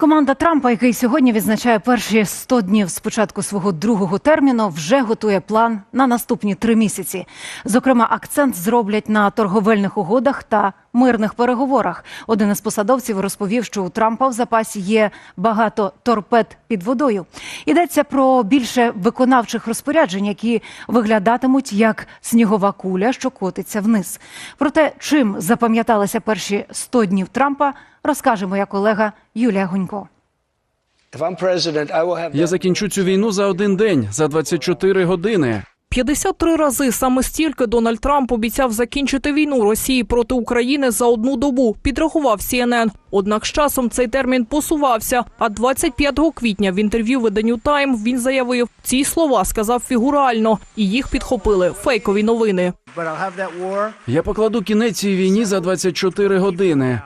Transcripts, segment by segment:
Команда Трампа, який сьогодні відзначає перші 100 днів з початку свого другого терміну, вже готує план на наступні три місяці. Зокрема, акцент зроблять на торговельних угодах та мирних переговорах. Один із посадовців розповів, що у Трампа в запасі є багато торпед під водою. Йдеться про більше виконавчих розпоряджень, які виглядатимуть як снігова куля, що котиться вниз. Про те, чим запам'яталися перші 100 днів Трампа, розкаже моя колега Юлія Гунько. Я закінчу цю війну за один день, за 24 години. 53 рази саме стільки Дональд Трамп обіцяв закінчити війну Росії проти України за одну добу. Підрахував CNN. Однак з часом цей термін посувався. А 25 квітня в інтерв'ю виданню Тайм він заявив, ці слова сказав фігурально, і їх підхопили фейкові новини. Я покладу кінець цій війні за 24 години.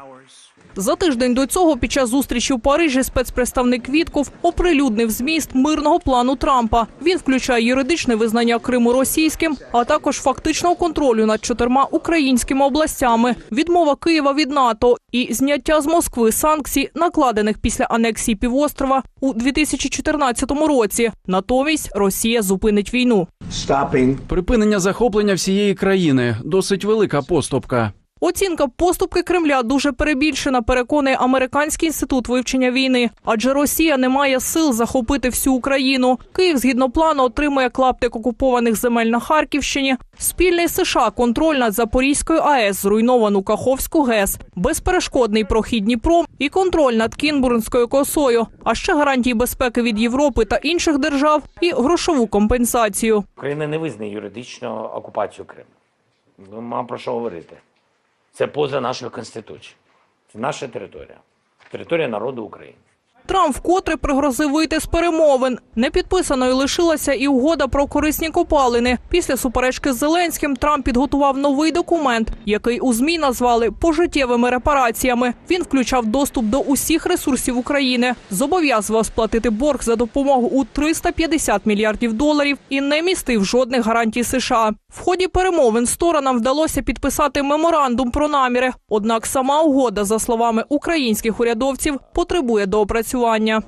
За тиждень до цього, під час зустрічі в Парижі, спецпредставник Вітков оприлюднив зміст мирного плану Трампа. Він включає юридичне визнання Криму російським, а також фактичного контролю над чотирма українськими областями, відмова Києва від НАТО і зняття з Москви санкцій, накладених після анексії півострова у 2014 році. Натомість Росія зупинить війну. stopping Припинення захоплення всієї країни досить велика поступка. Оцінка поступки Кремля дуже перебільшена, переконує американський інститут вивчення війни. Адже Росія не має сил захопити всю Україну. Київ згідно плану отримує клаптик окупованих земель на Харківщині. Спільний США контроль над Запорізькою АЕС, зруйновану Каховську ГЕС, безперешкодний прохід Дніпром і контроль над Кінбурнською косою, а ще гарантії безпеки від Європи та інших держав і грошову компенсацію. Україна не визнає юридично окупацію Криму. Ми маємо про що говорити. Це поза нашою конституцією. Це наша територія. Територія народу України. Трамп вкотре пригрозив вийти з перемовин. Непідписаною лишилася і угода про корисні копалини. Після суперечки з Зеленським Трамп підготував новий документ, який у змі назвали пожиттєвими репараціями. Він включав доступ до усіх ресурсів України, зобов'язував сплатити борг за допомогу у 350 мільярдів доларів і не містив жодних гарантій США. В ході перемовин сторонам вдалося підписати меморандум про наміри. Однак сама угода, за словами українських урядовців, потребує доопрацювання працювання.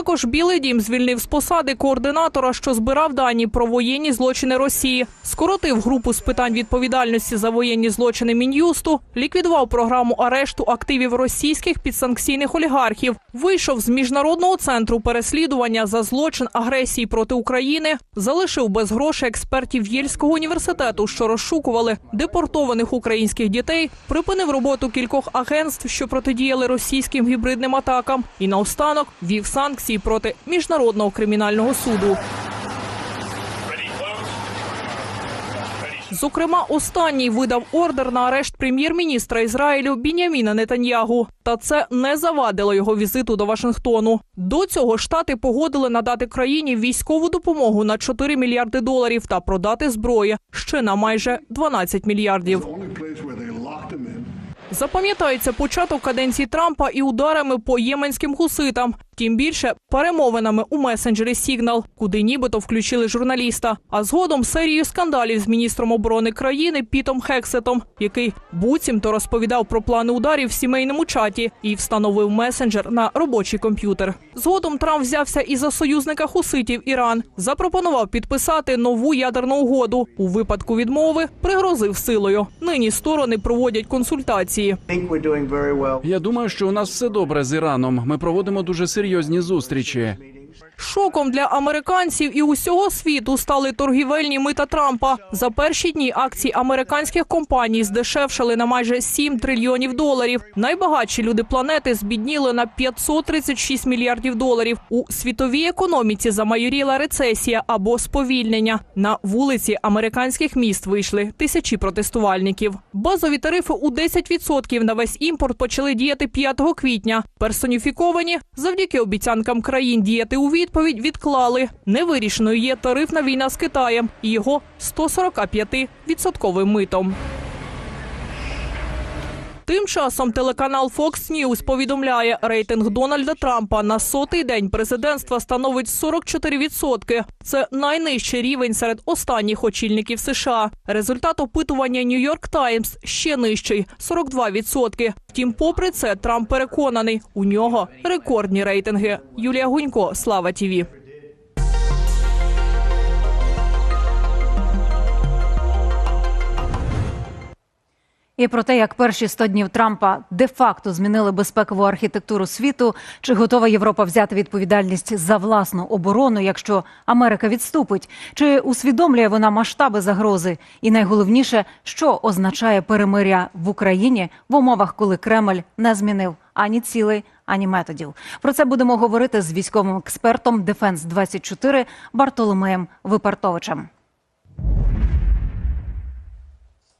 Також Білий Дім звільнив з посади координатора, що збирав дані про воєнні злочини Росії, скоротив групу з питань відповідальності за воєнні злочини Мін'юсту, ліквідував програму арешту активів російських підсанкційних олігархів, вийшов з міжнародного центру переслідування за злочин агресії проти України, залишив без грошей експертів Єльського університету, що розшукували депортованих українських дітей, припинив роботу кількох агентств, що протидіяли російським гібридним атакам, і наостанок вів санкції проти міжнародного кримінального суду. Зокрема, останній видав ордер на арешт прем'єр-міністра Ізраїлю Біняміна Нетаньягу. Та це не завадило його візиту до Вашингтону. До цього штати погодили надати країні військову допомогу на 4 мільярди доларів та продати зброї ще на майже 12 мільярдів. Запам'ятається початок каденції Трампа і ударами по єменським хуситам. Тим більше перемовинами у месенджері Сігнал, куди нібито включили журналіста. А згодом серією скандалів з міністром оборони країни Пітом Хексетом, який буцімто розповідав про плани ударів в сімейному чаті і встановив месенджер на робочий комп'ютер. Згодом Трамп взявся і за союзника хуситів Іран, запропонував підписати нову ядерну угоду. У випадку відмови пригрозив силою. Нині сторони проводять консультації. Я думаю, що у нас все добре з Іраном. Ми проводимо дуже серйозні зустрічі. Шоком для американців і усього світу стали торгівельні мита Трампа. За перші дні акції американських компаній здешевшали на майже 7 трильйонів доларів. Найбагатші люди планети збідніли на 536 мільярдів доларів. У світовій економіці замайоріла рецесія або сповільнення. На вулиці американських міст вийшли тисячі протестувальників. Базові тарифи у 10% на весь імпорт почали діяти 5 квітня. Персоніфіковані завдяки обіцянкам країн діяти у відповідь відклали. Невирішеною є тарифна війна з Китаєм і його 145 відсотковим митом. Тим часом телеканал Fox News повідомляє, рейтинг Дональда Трампа на сотий день президентства становить 44%. Це найнижчий рівень серед останніх очільників США. Результат опитування New York Times ще нижчий 42%. Втім, попри це, Трамп переконаний, у нього рекордні рейтинги. Юлія Гунько, Слава ТІВІ. І про те, як перші 100 днів Трампа де-факто змінили безпекову архітектуру світу, чи готова Європа взяти відповідальність за власну оборону, якщо Америка відступить, чи усвідомлює вона масштаби загрози? І найголовніше, що означає перемиря в Україні в умовах, коли Кремль не змінив ані цілей, ані методів. Про це будемо говорити з військовим експертом Дефенс 24 Бартоломеєм Випартовичем.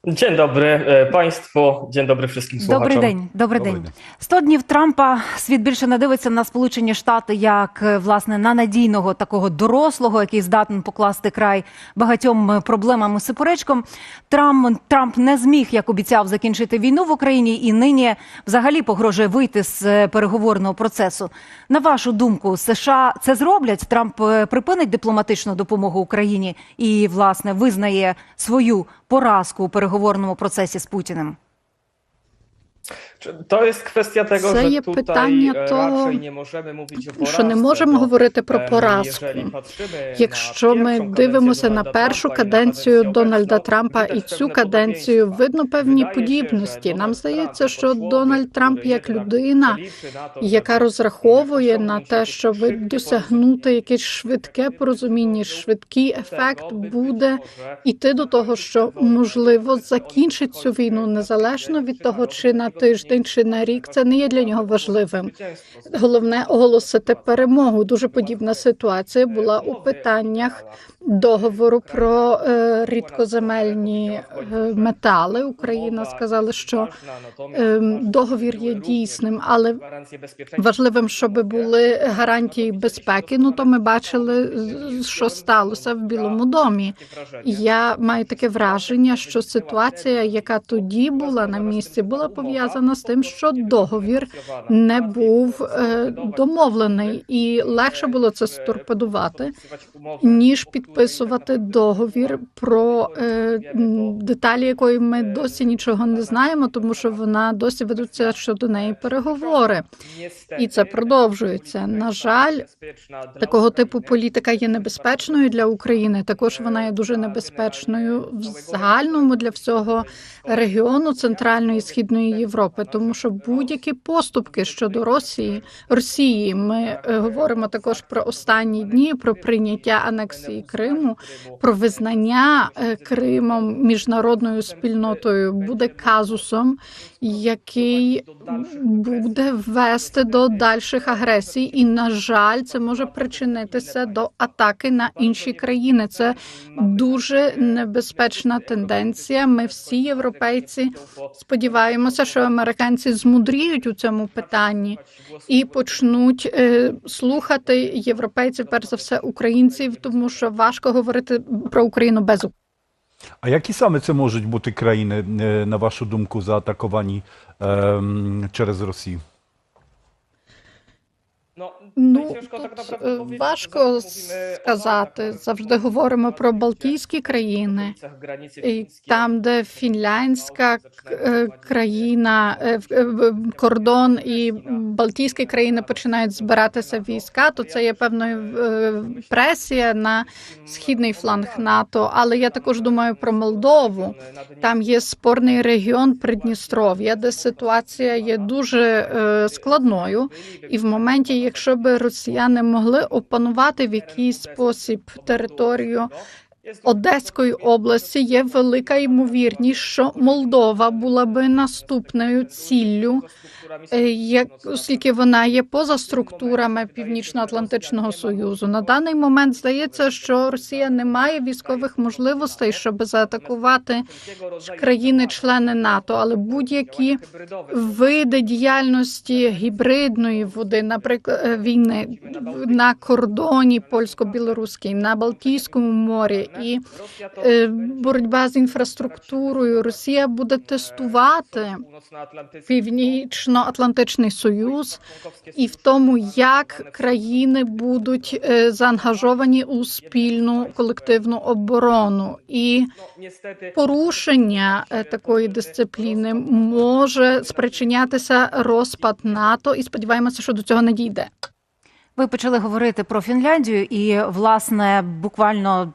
Dzień dobry e, Państwu, dzień dobry wszystkim słuchaczom. Добрий день, добрий Добрий день. день. 100 днів Трампа світ більше не дивиться на Сполучені Штати як е, власне на надійного такого дорослого, який здатен покласти край багатьом е, проблемам і суперечкам. Трамп Трамп не зміг, як обіцяв, закінчити війну в Україні, і нині взагалі погрожує вийти з е, переговорного процесу. На вашу думку, США це зроблять? Трамп припинить дипломатичну допомогу Україні і власне визнає свою поразку у переговорному процесі з Путіним. To jest kwestia tego, Це є питання e, того, що не можемо говорити про em, поразку. Якщо ми дивимося на першу каденцію Дональда Трампа і цю каденцію, видно певні подібності. Нам здається, що Дональд Трамп як людина, яка розраховує на те, jakieś щоб досягнути якесь швидке порозуміння, швидкий ефект буде іти до того, що можливо закінчить цю війну незалежно від того, чи на тиждень, чи на рік. Це не є для нього важливим. Головне оголосити перемогу. Дуже подібна ситуація була у питаннях договору про е, рідкоземельні е, метали. Україна сказала, що е, договір є дійсним, але важливим, щоб були гарантії безпеки. Ну то ми бачили, що сталося в Білому домі. Я маю таке враження, що ситуація, яка тоді була на місці, була пов'язана з тим, що договір не був е, домовлений, і легше було це сторпедувати, ніж підписувати договір про е, деталі, якої ми досі нічого не знаємо, тому що вона досі ведуться щодо неї переговори. І це продовжується. На жаль, такого типу політика є небезпечною для України. Також вона є дуже небезпечною в загальному для всього регіону Центральної і Східної Європи, тому що будь-які поступки щодо Росії Росії, ми е, говоримо також про останні дні, про прийняття анексії Криму, про визнання е, Кримом міжнародною спільнотою буде казусом, який буде вести до дальших агресій, і на жаль, це може причинитися до атаки на інші країни. Це дуже небезпечна тенденція. Ми всі європейці сподіваємося, що американці змудріють у цьому питанні і почнуть е, слухати європейців, перш за все українців, тому що важко говорити про Україну без України. А які саме це можуть бути країни, е, на вашу думку, заатаковані ем, через Росію? Ну тут е, важко сказати. Завжди говоримо про Балтійські країни. І там, де фінляндська е, країна, е, кордон і Балтійські країни починають збиратися війська, то це є певною пресія на східний фланг НАТО. Але я також думаю про Молдову. Там є спорний регіон Придністров'я, де ситуація є дуже складною. І в моменті, якщо би росіяни могли опанувати в якийсь спосіб територію Одеської області, є велика ймовірність, що Молдова була би наступною ціллю, як оскільки вона є поза структурами Північно-Атлантичного союзу. На даний момент здається, що Росія не має військових можливостей, щоб заатакувати країни-члени НАТО, але будь-які види діяльності гібридної води, наприклад, е, війни на кордоні польсько-білоруській, на Балтійському морі. І е, боротьба з інфраструктурою. Росія буде тестувати Північно-Атлантичний Союз і в тому, як країни будуть е, заангажовані у спільну колективну оборону, і порушення е, такої дисципліни може спричинятися розпад НАТО, і сподіваємося, що до цього не дійде. Ви почали говорити про Фінляндію, і власне буквально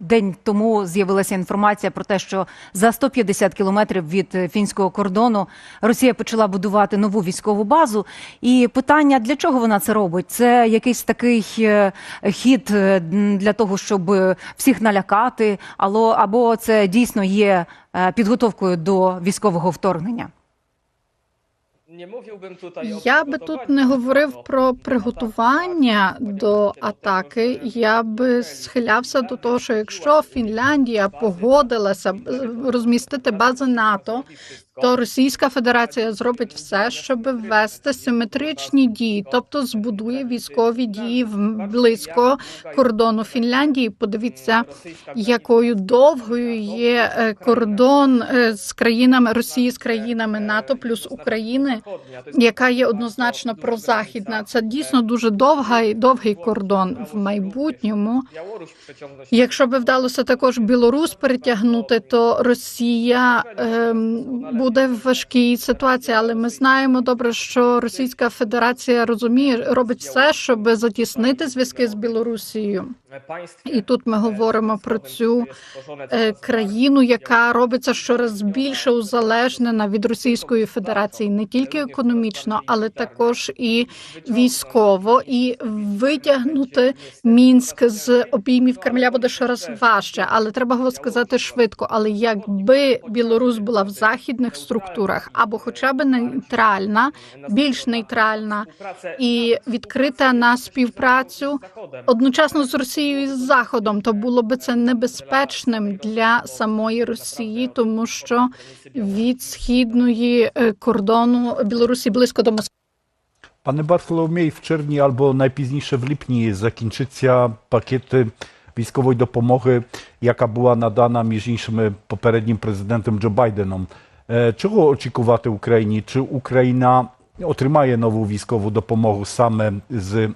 день тому з'явилася інформація про те, що за 150 кілометрів від е, фінського кордону Росія почала будувати нову військову базу. І питання для чого вона це робить? Це якийсь такий е, хід е, для того, щоб всіх налякати, або це дійсно є підготовкою до військового вторгнення. Я би тут не говорив про приготування до атаки. Я би схилявся до того, що якщо Фінляндія погодилася розмістити бази НАТО, то Російська Федерація зробить все, щоб ввести симетричні дії, тобто збудує військові дії близько кордону Фінляндії. Подивіться, якою довгою є е, кордон е, з країнами Росії з країнами НАТО плюс України, яка є однозначно прозахідна. Це дійсно дуже довга довгий кордон в майбутньому. Якщо би вдалося також Білорусь перетягнути, то Росія ем, буде в важкій ситуації. Але ми знаємо добре, що Російська Федерація розуміє, робить все, щоб затіснити зв'язки з Білорусією. І тут ми говоримо про цю е, країну, яка робиться щораз більше узалежнена від Російської Федерації, не тільки економічно, але також і військово, і витягнути мінськ з обіймів Кремля буде щораз важче. Але треба його сказати швидко. Але якби Білорусь була в західних структурах, або хоча б нейтральна, більш нейтральна і відкрита на співпрацю одночасно з Росією і з Заходом, то було би це небезпечним для самої Росії, тому що від східної е, кордону Білорусі близько до Москви. Panie Bartolomiej, w czerwcu albo najpóźniejsze w lipniu закінчиться пакети військової допомоги, яка була надана між іншими попереднім президентом Джо Байденом. Е, Чого очікувати Україні? Чи Україна отримає нову допомогу саме з? Е,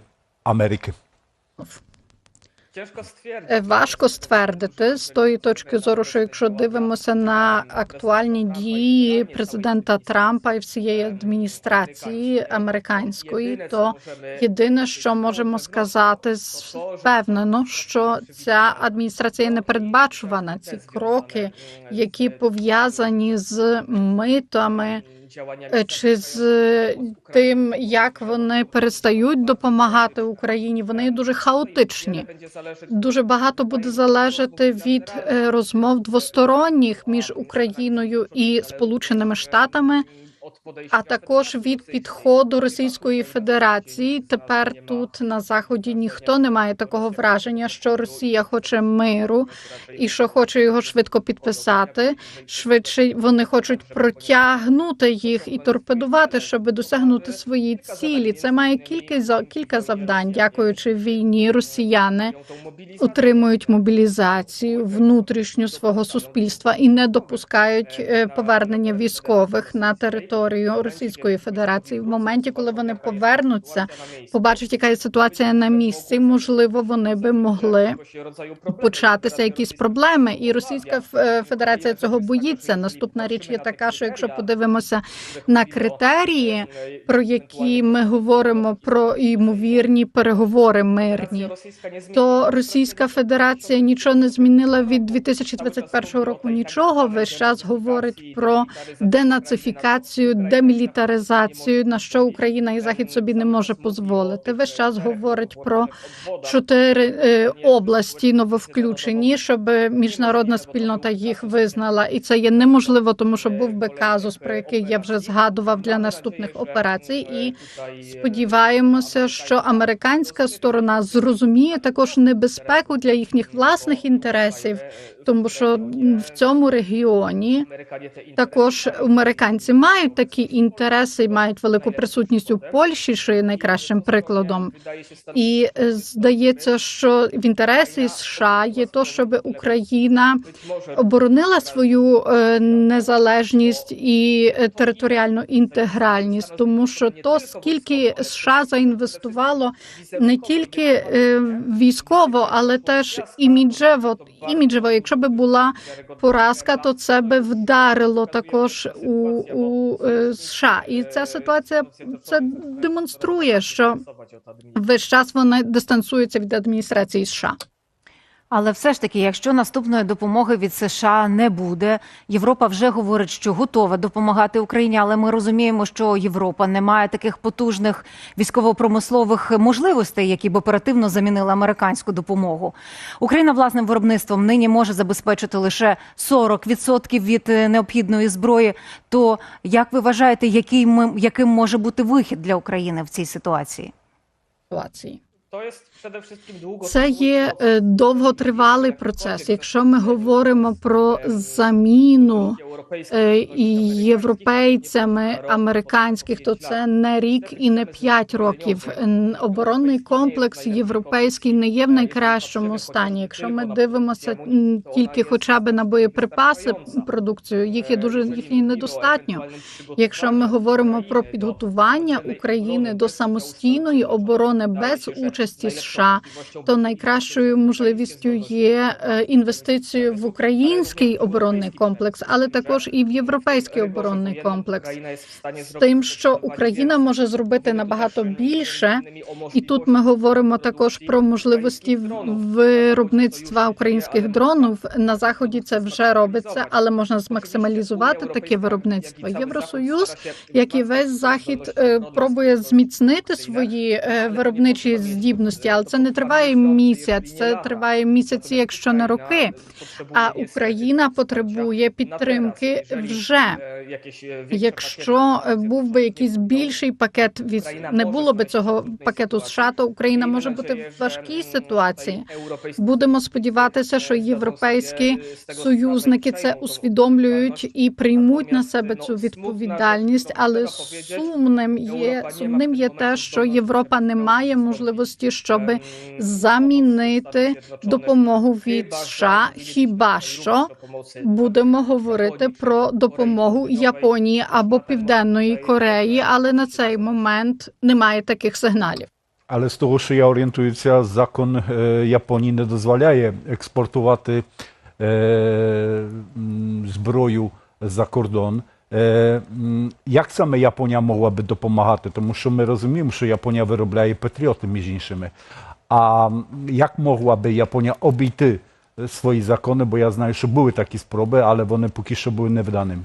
Важко ствердити з тої точки зору, що якщо дивимося на актуальні дії президента Трампа і всієї адміністрації американської, то єдине, що можемо сказати впевнено, що ця адміністрація не передбачувана. Ці кроки, які пов'язані з митами. Е, Чи з тим, як вони перестають допомагати Україні, вони дуже хаотичні. Дуже багато буде залежати від е, розмов двосторонніх між Україною і Сполученими Штатами, а також від підходу Російської Федерації. Тепер тут на заході ніхто не має такого враження, що Росія хоче миру і що хоче його швидко підписати. Швидше вони хочуть протягнути їх і торпедувати, щоб досягнути свої цілі. Це має кілька кілька завдань. Дякуючи війні, росіяни утримують мобілізацію внутрішню свого суспільства і не допускають е, повернення військових на територію Російської Федерації. В моменті, коли вони повернуться, побачать, яка є ситуація на місці. Можливо, вони би могли початися якісь проблеми, і Російська е, Федерація цього боїться. Наступна річ є така, що якщо подивимося на критерії, про які ми говоримо про ймовірні переговори мирні, то Російська Федерація нічого не змінила від 2021 року. Нічого весь час говорить про денацифікацію, демілітаризацію, на що Україна і Захід собі не може дозволити. Весь час говорить про чотири е, області нововключені, щоб міжнародна спільнота їх визнала, і це є неможливо, тому що був би казус, про який я вже згадував для наступних операцій. І сподіваємося, що американська сторона зрозуміє також небезпеку для їхніх власних інтересів тому що в цьому регіоні також американці мають такі інтереси і мають велику присутність у Польщі, що є найкращим прикладом. І здається, що в інтересі США є то, щоб Україна оборонила свою е, незалежність і е, територіальну інтегральність, тому що то скільки США заінвестувало не тільки е, військово, але теж іміджево. Іміджево, якщо би була поразка, то це би вдарило також у, у е, США. І ця ситуація це демонструє, що весь час вони дистанцуються від адміністрації США. Але все ж таки, якщо наступної допомоги від США не буде, Європа вже говорить, що готова допомагати Україні, але ми розуміємо, що Європа не має таких потужних військово-промислових можливостей, які б оперативно замінили американську допомогу. Україна власним виробництвом нині може забезпечити лише 40% від е, необхідної зброї. То як ви вважаєте, який ми- яким може бути вихід для України в цій ситуації? Це є е, довготривалий процес. Якщо ми говоримо про заміну е, європейцями американських, то це не рік і не п'ять років. Оборонний комплекс європейський не є в найкращому стані. Якщо ми дивимося тільки хоча б на боєприпаси продукцію, їх є дуже їх є недостатньо. Якщо ми говоримо про підготування України до самостійної оборони без участі США, то найкращою можливістю є е, інвестицією в український оборонний комплекс, але також і в європейський оборонний комплекс. З тим, що Україна може зробити набагато більше, і тут ми говоримо також про можливості виробництва українських дронів. На заході це вже робиться, але можна змаксималізувати таке виробництво. Євросоюз, як і весь захід, е, пробує зміцнити свої е, виробничі здібності, це не триває місяць, це триває місяці, якщо не роки. А Україна потребує підтримки вже. Якщо був би якийсь більший пакет від не було би цього пакету США, то Україна може бути в важкій ситуації. Будемо сподіватися, що європейські союзники це усвідомлюють і приймуть на себе цю відповідальність. Але сумним є сумним є те, що Європа не має можливості, щоб замінити допомогу від США. Хіба що будемо говорити про допомогу Японії або Південної Кореї, але на цей момент немає таких сигналів. Але з того, що я орієнтуюся, закон е, Японії не дозволяє експортувати е, зброю за кордон. Е, м, Як саме Японія могла би допомагати? Тому що ми розуміємо, що Японія виробляє патріоти, між іншими. А м, як могла би Японія обійти е, свої закони? Бо я знаю, що були такі спроби, але вони поки що були невданими.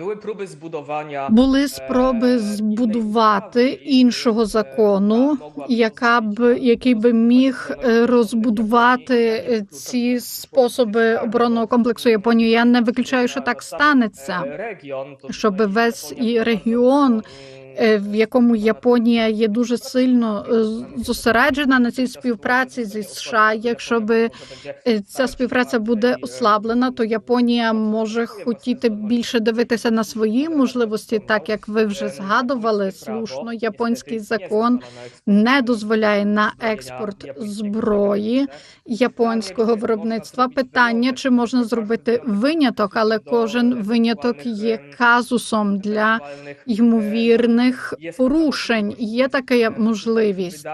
Były спроби збудування Були спроби збудувати іншого закону, яка б який би міг е, розбудувати е, ці способи оборонного комплексу Японії. Я не виключаю, що так станеться, щоб весь і регіон. Е, В якому Японія є дуже сильно е, зосереджена на цій співпраці зі США. Якщо би е, ця співпраця буде ослаблена, то Японія може хотіти більше дивитися на свої можливості, так як ви вже згадували слушно. Японський закон не дозволяє на експорт зброї японського виробництва. Питання чи можна зробити виняток, але кожен виняток є казусом для ймовірних порушень. Є така можливість.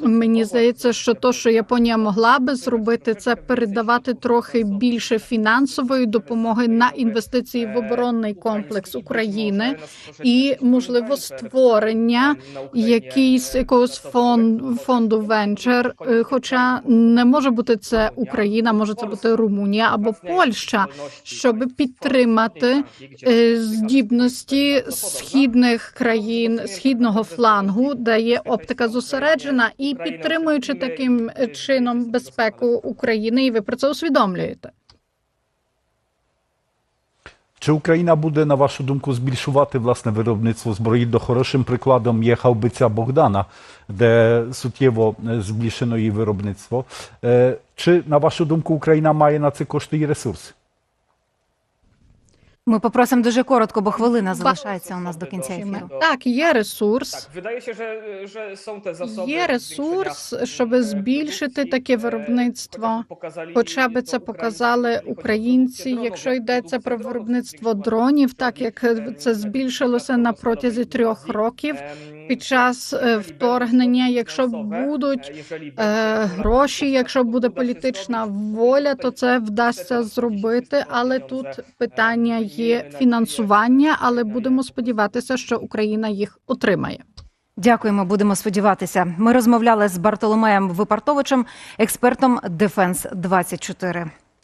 Мені здається, що то, що Японія могла би зробити, це передавати трохи більше фінансової допомоги на інвестиції в оборонний комплекс України і можливо створення якийсь якогось фон, фонду венчер. е, Хоча не може бути це Україна, може це бути Румунія або Польща, щоб підтримати е, здібності східних країн східного флангу, де є оптика зосереджена, і підтримуючи таким чином безпеку України, і ви про це усвідомлюєте. Чи Україна буде, на вашу думку, збільшувати власне виробництво зброї? До хорошим прикладом є хаубиця Богдана, де суттєво е, збільшено її виробництво. Е, Чи, на вашу думку, Україна має на це кошти і ресурси? Ми попросимо дуже коротко, бо хвилина залишається у нас до кінця ефіру. Так, є ресурс. Te. Є ресурс, щоб збільшити таке виробництво. Хоча би це показали українці, якщо йдеться про виробництво дронів, так як це збільшилося на протязі трьох років під час е, вторгнення. Якщо будуть е, гроші, якщо буде політична воля, то це вдасться зробити. Але тут питання є фінансування, але будемо сподіватися, що Україна їх отримає. Дякуємо, будемо сподіватися. Ми розмовляли з Бартоломеєм Випартовичем, експертом Дефенс 24